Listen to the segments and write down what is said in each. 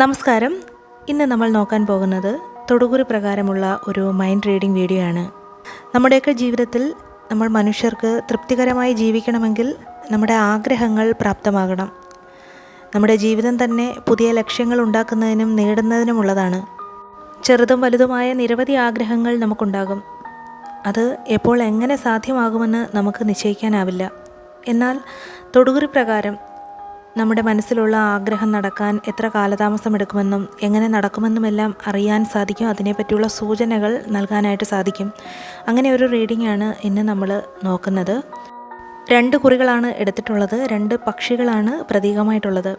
നമസ്കാരം. ഇന്ന് നമ്മൾ നോക്കാൻ പോകുന്നത് തൊടുകുറി പ്രകാരമുള്ള ഒരു മൈൻഡ് റീഡിംഗ് വീഡിയോ ആണ്. നമ്മുടെയൊക്കെ ജീവിതത്തിൽ നമ്മൾ മനുഷ്യർക്ക് തൃപ്തികരമായി ജീവിക്കണമെങ്കിൽ നമ്മുടെ ആഗ്രഹങ്ങൾ പ്രാപ്തമാകണം. നമ്മുടെ ജീവിതം തന്നെ പുതിയ ലക്ഷ്യങ്ങൾ ഉണ്ടാക്കുന്നതിനും നേടുന്നതിനുമുള്ളതാണ് ചെറുതും വലുതുമായ നിരവധി ആഗ്രഹങ്ങൾ നമുക്കുണ്ടാകും. അത് എപ്പോൾ എങ്ങനെ സാധ്യമാകുമെന്ന് നമുക്ക് നിശ്ചയിക്കാനാവില്ല. എന്നാൽ തൊടുകുറി പ്രകാരം നമ്മുടെ മനസ്സിലുള്ള ആഗ്രഹം നടക്കാൻ എത്ര കാലതാമസം എടുക്കുമെന്നും എങ്ങനെ നടക്കുമെന്നുമെല്ലാം അറിയാൻ സാധിക്കും. അതിനെപ്പറ്റിയുള്ള സൂചനകൾ നൽകാനായിട്ട് സാധിക്കും. അങ്ങനെ ഒരു റീഡിംഗ് ആണ് ഇന്ന് നമ്മൾ നോക്കുന്നത്. രണ്ട് കുറികളാണ് എടുത്തിട്ടുള്ളത് രണ്ട് പക്ഷികളാണ് പ്രതീകമായിട്ടുള്ളത്.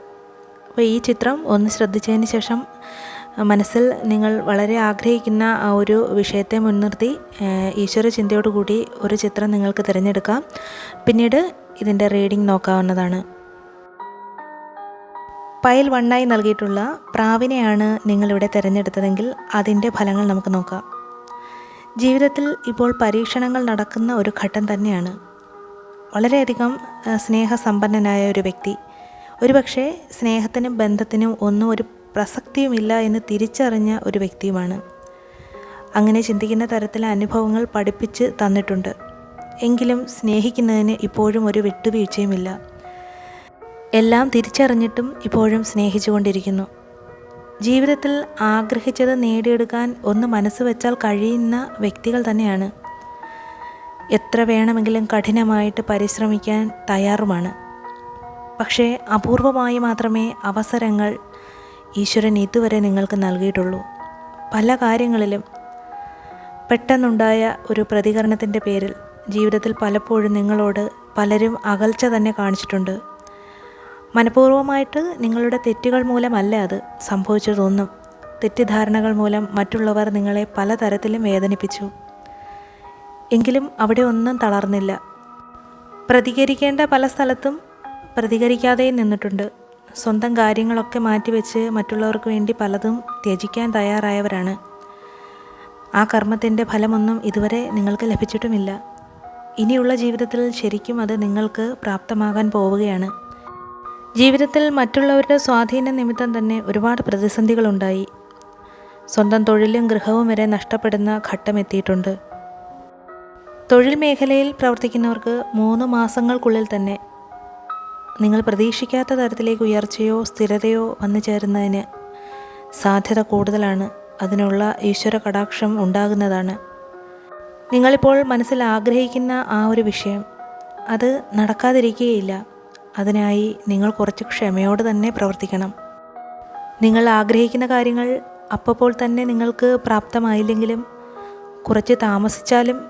അപ്പോൾ ഈ ചിത്രം ഒന്ന് ശ്രദ്ധിച്ചതിന് ശേഷം മനസ്സിൽ നിങ്ങൾ വളരെ ആഗ്രഹിക്കുന്ന ആ ഒരു വിഷയത്തെ മുൻനിർത്തി ഈശ്വര ചിന്തയോടുകൂടി ഒരു ചിത്രം നിങ്ങൾക്ക് തിരഞ്ഞെടുക്കാം. പിന്നീട് ഇതിന്റെ റീഡിംഗ് നോക്കാവുന്നതാണ്. പയൽ വണ്ണായി നൽകിയിട്ടുള്ള പ്രാവിനെയാണ് നിങ്ങളിവിടെ തിരഞ്ഞെടുത്തതെങ്കിൽ അതിന്റെ ഫലങ്ങൾ നമുക്ക് നോക്കാം. ജീവിതത്തിൽ ഇപ്പോൾ പരീക്ഷണങ്ങൾ നടക്കുന്ന ഒരു ഘട്ടം തന്നെയാണ്. വളരെയധികം സ്നേഹസമ്പന്നനായ ഒരു വ്യക്തി. ഒരുപക്ഷെ സ്നേഹത്തിനും ബന്ധത്തിനും ഒന്നും ഒരു പ്രസക്തിയുമില്ല എന്ന് തിരിച്ചറിഞ്ഞ ഒരു വ്യക്തിയുമാണ്. അങ്ങനെ ചിന്തിക്കുന്ന തരത്തിലെ അനുഭവങ്ങൾ പഠിപ്പിച്ച് തന്നിട്ടുണ്ട്. എങ്കിലും സ്നേഹിക്കുന്നതിന് ഇപ്പോഴും ഒരു വിട്ടുവീഴ്ചയുമില്ല. എല്ലാം തിരിച്ചറിഞ്ഞിട്ടും ഇപ്പോഴും സ്നേഹിച്ചുകൊണ്ടിരിക്കുന്നു. ജീവിതത്തിൽ ആഗ്രഹിച്ചത് നേടിയെടുക്കാൻ ഒന്ന് മനസ്സ് വെച്ചാൽ കഴിയുന്ന വ്യക്തികൾ തന്നെയാണ്. എത്ര വേണമെങ്കിലും കഠിനമായിട്ട് പരിശ്രമിക്കാൻ തയ്യാറുമാണ്. പക്ഷേ അപൂർവമായി മാത്രമേ അവസരങ്ങൾ ഈശ്വരൻ ഇതുവരെ നിങ്ങൾക്ക് നൽകിയിട്ടുള്ളൂ. പല കാര്യങ്ങളിലും പെട്ടെന്നുണ്ടായ ഒരു പ്രതികരണത്തിന്റെ പേരിൽ ജീവിതത്തിൽ പലപ്പോഴും നിങ്ങളോട് പലരും അകൽച്ച തന്നെ കാണിച്ചിട്ടുണ്ട്. മനഃപൂർവമായിട്ട് നിങ്ങളുടെ തെറ്റുകൾ മൂലമല്ല അത് സംഭവിച്ചതൊന്നും. തെറ്റിദ്ധാരണകൾ മൂലം മറ്റുള്ളവർ നിങ്ങളെ പലതരത്തിലും വേദനിപ്പിച്ചു. എങ്കിലും അവിടെ ഒന്നും തളർന്നില്ല. പ്രതികരിക്കേണ്ട പല സ്ഥലത്തും പ്രതികരിക്കാതെയും നിന്നിട്ടുണ്ട്. സ്വന്തം കാര്യങ്ങളൊക്കെ മാറ്റിവെച്ച് മറ്റുള്ളവർക്ക് വേണ്ടി പലതും ത്യജിക്കാൻ തയ്യാറായവരാണ്. ആ കർമ്മത്തിന്റെ ഫലമൊന്നും ഇതുവരെ നിങ്ങൾക്ക് ലഭിച്ചിട്ടുമില്ല. ഇനിയുള്ള ജീവിതത്തിൽ ശരിക്കും അത് നിങ്ങൾക്ക് പ്രാപ്തമാകാൻ പോവുകയാണ്. ജീവിതത്തിൽ മറ്റുള്ളവരുടെ സ്വാധീന നിമിത്തം തന്നെ ഒരുപാട് പ്രതിസന്ധികളുണ്ടായി. സ്വന്തം തൊഴിലും ഗൃഹവും വരെ നഷ്ടപ്പെടുന്ന ഘട്ടമെത്തിയിട്ടുണ്ട് തൊഴിൽ മേഖലയിൽ പ്രവർത്തിക്കുന്നവർക്ക് മൂന്ന് മാസങ്ങൾക്കുള്ളിൽ തന്നെ നിങ്ങൾ പ്രതീക്ഷിക്കാത്ത തരത്തിലേക്ക് ഉയർച്ചയോ സ്ഥിരതയോ വന്നു ചേരുന്നതിന് സാധ്യത കൂടുതലാണ്. അതിനുള്ള ഈശ്വര കടാക്ഷം ഉണ്ടാകുന്നതാണ്. നിങ്ങളിപ്പോൾ മനസ്സിൽ ആഗ്രഹിക്കുന്ന ആ ഒരു വിഷയം. അത് നടക്കാതിരിക്കുകയില്ല. അതിനായി നിങ്ങൾ കുറച്ച് ക്ഷമയോടെ തന്നെ പ്രവർത്തിക്കണം. നിങ്ങൾ ആഗ്രഹിക്കുന്ന കാര്യങ്ങൾ അപ്പോൾ തന്നെ നിങ്ങൾക്ക് പ്രാപ്തമായില്ലെങ്കിലും കുറച്ച് താമസിച്ചാലും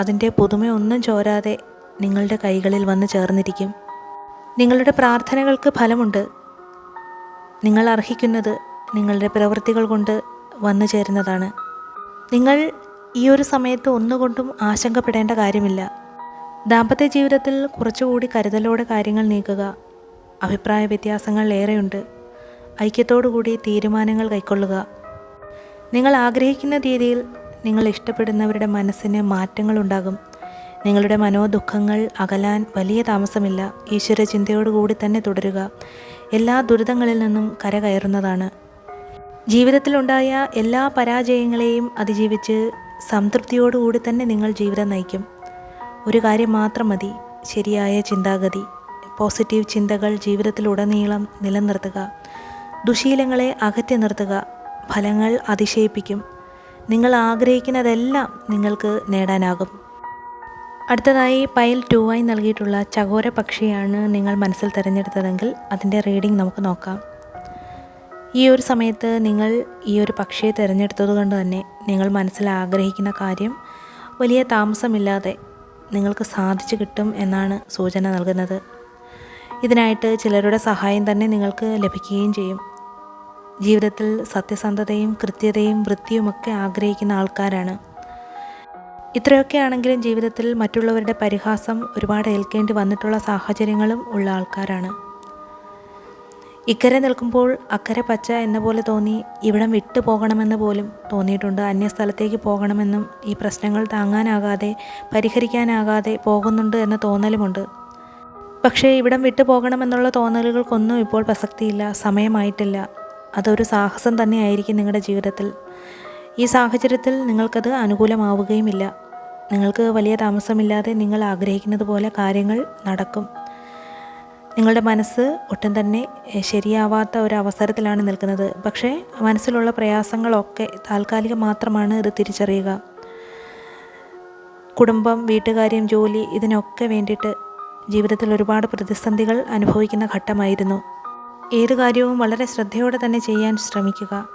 അതിന്റെ പുതുമയൊന്നും ചോരാതെ നിങ്ങളുടെ കൈകളിൽ വന്ന് ചേർന്നിരിക്കും. നിങ്ങളുടെ പ്രാർത്ഥനകൾക്ക് ഫലമുണ്ട്. നിങ്ങൾ അർഹിക്കുന്നത് നിങ്ങളുടെ പ്രവൃത്തികൾ കൊണ്ട് വന്നു ചേരുന്നതാണ്. നിങ്ങൾ ഈ ഒരു സമയത്ത് ഒന്നുകൊണ്ടും ആശങ്കപ്പെടേണ്ട കാര്യമില്ല. ദാമ്പത്യ ജീവിതത്തിൽ കുറച്ചുകൂടി കരുതലോടെ കാര്യങ്ങൾ നീക്കുക. അഭിപ്രായ വ്യത്യാസങ്ങൾ ഏറെയുണ്ട്. ഐക്യത്തോടുകൂടി തീരുമാനങ്ങൾ കൈക്കൊള്ളുക. നിങ്ങൾ ആഗ്രഹിക്കുന്ന രീതിയിൽ നിങ്ങൾ ഇഷ്ടപ്പെടുന്നവരുടെ മനസ്സിന് മാറ്റങ്ങളുണ്ടാകും നിങ്ങളുടെ മനോദുഃഖങ്ങൾ അകലാൻ വലിയ താമസമില്ല. ഈശ്വര ചിന്തയോടുകൂടി തന്നെ തുടരുക. എല്ലാ ദുരിതങ്ങളിൽ നിന്നും കരകയറുന്നതാണ്. ജീവിതത്തിലുണ്ടായ എല്ലാ പരാജയങ്ങളെയും അതിജീവിച്ച് സംതൃപ്തിയോടുകൂടി തന്നെ നിങ്ങൾ ജീവിതം നയിക്കും. ഒരു കാര്യം മാത്രം മതി. ശരിയായ ചിന്താഗതി. പോസിറ്റീവ് ചിന്തകൾ ജീവിതത്തിലുടനീളം നിലനിർത്തുക. ദുശീലങ്ങളെ അകറ്റി നിർത്തുക. ഫലങ്ങൾ അതിശയിപ്പിക്കും. നിങ്ങൾ ആഗ്രഹിക്കുന്നതെല്ലാം നിങ്ങൾക്ക് നേടാനാകും. അടുത്തതായി പയൽ ടു ആയി നൽകിയിട്ടുള്ള ചകോര പക്ഷിയാണ് നിങ്ങൾ മനസ്സിൽ തിരഞ്ഞെടുത്തതെങ്കിൽ അതിന്റെ റീഡിംഗ് നമുക്ക് നോക്കാം. ഈ ഒരു സമയത്ത് നിങ്ങൾ ഈ ഒരു പക്ഷിയെ തിരഞ്ഞെടുത്തത് കൊണ്ട് തന്നെ നിങ്ങൾ മനസ്സിൽ ആഗ്രഹിക്കുന്ന കാര്യം വലിയ താമസമില്ലാതെ നിങ്ങൾക്ക് സാധിച്ചു കിട്ടും എന്നാണ് സൂചന നൽകുന്നത്. ഇതിനായിട്ട് ചിലരുടെ സഹായം തന്നെ നിങ്ങൾക്ക് ലഭിക്കുകയും ചെയ്യും. ജീവിതത്തിൽ സത്യസന്ധതയും കൃത്യതയും വൃത്തിയുമൊക്കെ ആഗ്രഹിക്കുന്ന ആൾക്കാരാണ്. ഇത്രയൊക്കെ ആണെങ്കിലും ജീവിതത്തിൽ മറ്റുള്ളവരുടെ പരിഹാസം ഒരുപാട് ഏൽക്കേണ്ടി വന്നിട്ടുള്ള സാഹചര്യങ്ങളും ഉള്ള ആൾക്കാരാണ്. ഇക്കരെ നിൽക്കുമ്പോൾ അക്കരെ പച്ച എന്ന പോലെ തോന്നി ഇവിടം വിട്ടു പോകണമെന്ന് പോലും തോന്നിയിട്ടുണ്ട്. അന്യസ്ഥലത്തേക്ക് പോകണമെന്നും ഈ പ്രശ്നങ്ങൾ താങ്ങാനാകാതെ പരിഹരിക്കാനാകാതെ പോകുന്നുണ്ട് എന്ന തോന്നലുമുണ്ട്. പക്ഷേ ഇവിടം വിട്ടു പോകണമെന്നുള്ള തോന്നലുകൾക്കൊന്നും ഇപ്പോൾ പ്രസക്തിയില്ല സമയമായിട്ടില്ല. അതൊരു സാഹസം തന്നെയായിരിക്കും നിങ്ങളുടെ ജീവിതത്തിൽ. ഈ സാഹചര്യത്തിൽ നിങ്ങൾക്കത് അനുകൂലമാവുകയുമില്ല. നിങ്ങൾക്ക് വലിയ താമസമില്ലാതെ നിങ്ങൾ ആഗ്രഹിക്കുന്നത് പോലെ കാര്യങ്ങൾ നടക്കും. നിങ്ങളുടെ മനസ്സ് ഒട്ടും തന്നെ ശരിയാവാത്ത ഒരു അവസരത്തിലാണ് നിൽക്കുന്നത്. പക്ഷേ മനസ്സിലുള്ള പ്രയാസങ്ങളൊക്കെ താൽക്കാലികം മാത്രമാണ് ഇത് തിരിച്ചറിയുക. കുടുംബം വീട്ടുകാര്യം ജോലി ഇതിനൊക്കെ വേണ്ടിയിട്ട് ജീവിതത്തിൽ ഒരുപാട് പ്രതിസന്ധികൾ അനുഭവിക്കുന്ന ഘട്ടമായിരുന്നു. ഏത് കാര്യവും വളരെ ശ്രദ്ധയോടെ തന്നെ ചെയ്യാൻ ശ്രമിക്കുക.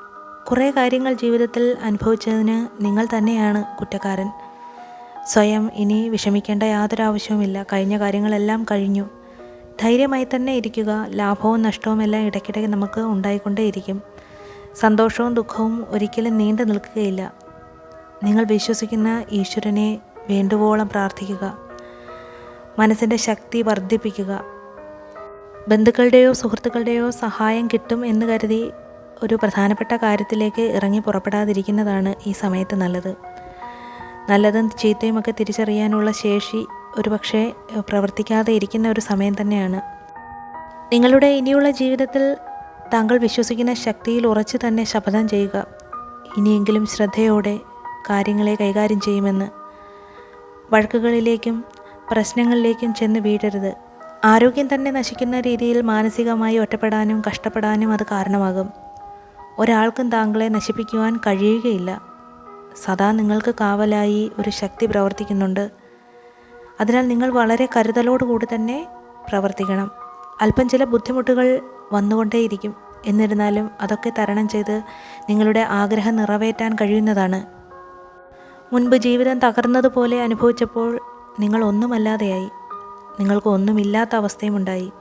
കുറേ കാര്യങ്ങൾ ജീവിതത്തിൽ അനുഭവിച്ചതിന് നിങ്ങൾ തന്നെയാണ് കുറ്റക്കാരൻ. സ്വയം ഇനി വിഷമിക്കേണ്ട യാതൊരു ആവശ്യവുമില്ല കഴിഞ്ഞ കാര്യങ്ങളെല്ലാം കഴിഞ്ഞു. ധൈര്യമായി തന്നെ ഇരിക്കുക. ലാഭവും നഷ്ടവും എല്ലാം ഇടയ്ക്കിടയ്ക്ക് നമുക്ക് ഉണ്ടായിക്കൊണ്ടേയിരിക്കും. സന്തോഷവും ദുഃഖവും ഒരിക്കലും നീണ്ടു നിൽക്കുകയില്ല. നിങ്ങൾ വിശ്വസിക്കുന്ന ഈശ്വരനെ വേണ്ടുവോളം പ്രാർത്ഥിക്കുക. മനസ്സിന്റെ ശക്തി വർദ്ധിപ്പിക്കുക. ബന്ധുക്കളുടെയോ സുഹൃത്തുക്കളുടെയോ സഹായം കിട്ടും എന്ന് കരുതി ഒരു പ്രധാനപ്പെട്ട കാര്യത്തിലേക്ക് ഇറങ്ങി പുറപ്പെടാതിരിക്കുന്നതാണ് ഈ സമയത്ത് നല്ലത്. നല്ലതും ചീത്തയുമൊക്കെ തിരിച്ചറിയാനുള്ള ശേഷി ഒരുപക്ഷെ പ്രവർത്തിക്കാതെ ഇരിക്കുന്ന ഒരു സമയം തന്നെയാണ്. നിങ്ങളുടെ ഇനിയുള്ള ജീവിതത്തിൽ താങ്കൾ വിശ്വസിക്കുന്ന ശക്തിയിൽ ഉറച്ചു തന്നെ ശപഥം ചെയ്യുക. ഇനിയെങ്കിലും ശ്രദ്ധയോടെ കാര്യങ്ങളെ കൈകാര്യം ചെയ്യുമെന്ന്. വഴക്കുകളിലേക്കും പ്രശ്നങ്ങളിലേക്കും ചെന്ന് വീഴരുത്. ആരോഗ്യം തന്നെ നശിക്കുന്ന രീതിയിൽ മാനസികമായി ഒറ്റപ്പെടാനും കഷ്ടപ്പെടാനും അത് കാരണമാകും. ഒരാൾക്കും താങ്കളെ നശിപ്പിക്കുവാൻ കഴിയുകയില്ല. സദാ നിങ്ങൾക്ക് കാവലായി ഒരു ശക്തി പ്രവർത്തിക്കുന്നുണ്ട്. അതിനാൽ നിങ്ങൾ വളരെ കരുതലോടുകൂടി തന്നെ പ്രവർത്തിക്കണം. അല്പം ചില ബുദ്ധിമുട്ടുകൾ വന്നുകൊണ്ടേയിരിക്കും. എന്നിരുന്നാലും അതൊക്കെ തരണം ചെയ്ത് നിങ്ങളുടെ ആഗ്രഹം നിറവേറ്റാൻ കഴിയുന്നതാണ്. മുൻപ് ജീവിതം തകർന്നതുപോലെ അനുഭവിച്ചപ്പോൾ നിങ്ങൾ ഒന്നുമല്ലാതെയായി. നിങ്ങൾക്ക് ഒന്നുമില്ലാത്ത അവസ്ഥയുമുണ്ടായി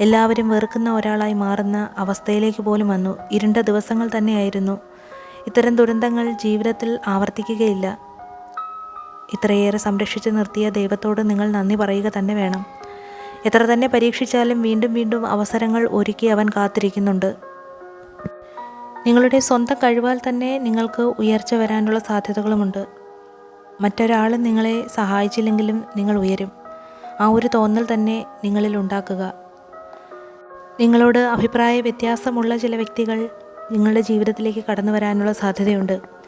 എല്ലാവരും വെറുക്കുന്ന ഒരാളായി മാറുന്ന അവസ്ഥയിലേക്ക് പോലും വന്നു. ഇരുണ്ട ദിവസങ്ങൾ തന്നെയായിരുന്നു. ഇത്തരം ദുരന്തങ്ങൾ ജീവിതത്തിൽ ആവർത്തിക്കുകയില്ല. ഇത്രയേറെ സംരക്ഷിച്ച് നിർത്തിയ ദൈവത്തോട് നിങ്ങൾ നന്ദി പറയുക തന്നെ വേണം. എത്ര തന്നെ പരീക്ഷിച്ചാലും വീണ്ടും വീണ്ടും അവസരങ്ങൾ ഒരുക്കി അവൻ കാത്തിരിക്കുന്നുണ്ട്. നിങ്ങളുടെ സ്വന്തം കഴിവാൽ തന്നെ നിങ്ങൾക്ക് ഉയർച്ച വരാനുള്ള സാധ്യതകളുമുണ്ട്. മറ്റൊരാൾ നിങ്ങളെ സഹായിച്ചില്ലെങ്കിലും നിങ്ങൾ ഉയരും. ആ ഒരു തോന്നൽ തന്നെ നിങ്ങളിൽ ഉണ്ടാക്കുക. നിങ്ങളോട് അഭിപ്രായ വ്യത്യാസമുള്ള ചില വ്യക്തികൾ നിങ്ങളുടെ ജീവിതത്തിലേക്ക് കടന്നു വരാനുള്ള സാധ്യതയുണ്ട്.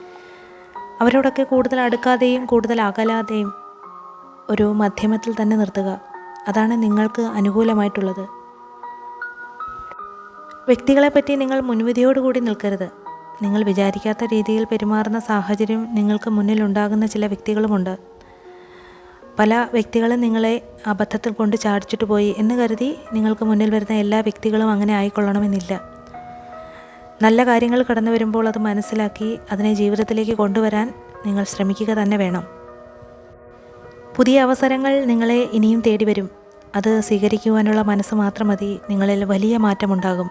അവരോടൊക്കെ കൂടുതൽ അടുക്കാതെയും കൂടുതൽ അകലാതെയും ഒരു മധ്യമത്തിൽ തന്നെ നിർത്തുക. അതാണ് നിങ്ങൾക്ക് അനുകൂലമായിട്ടുള്ളത്. വ്യക്തികളെപ്പറ്റി നിങ്ങൾ മുൻവിധിയോടുകൂടി നിൽക്കരുത്. നിങ്ങൾ വിചാരിക്കാത്ത രീതിയിൽ പെരുമാറുന്ന സാഹചര്യം നിങ്ങൾക്ക് മുന്നിലുണ്ടാകുന്ന ചില വ്യക്തികളുമുണ്ട്. പല വ്യക്തികളും നിങ്ങളെ അബദ്ധത്തിൽ കൊണ്ട് ചാടിച്ചിട്ട് പോയി എന്ന് കരുതി നിങ്ങൾക്ക് മുന്നിൽ വരുന്ന എല്ലാ വ്യക്തികളും അങ്ങനെ ആയിക്കൊള്ളണമെന്നില്ല. നല്ല കാര്യങ്ങൾ കടന്നു വരുമ്പോൾ അത് മനസ്സിലാക്കി അതിനെ ജീവിതത്തിലേക്ക് കൊണ്ടുവരാൻ നിങ്ങൾ ശ്രമിക്കുക തന്നെ വേണം. പുതിയ അവസരങ്ങൾ നിങ്ങളെ ഇനിയും തേടി വരും അത് സ്വീകരിക്കുവാനുള്ള മനസ്സ് മാത്രം മതി. നിങ്ങളിൽ വലിയ മാറ്റമുണ്ടാകും.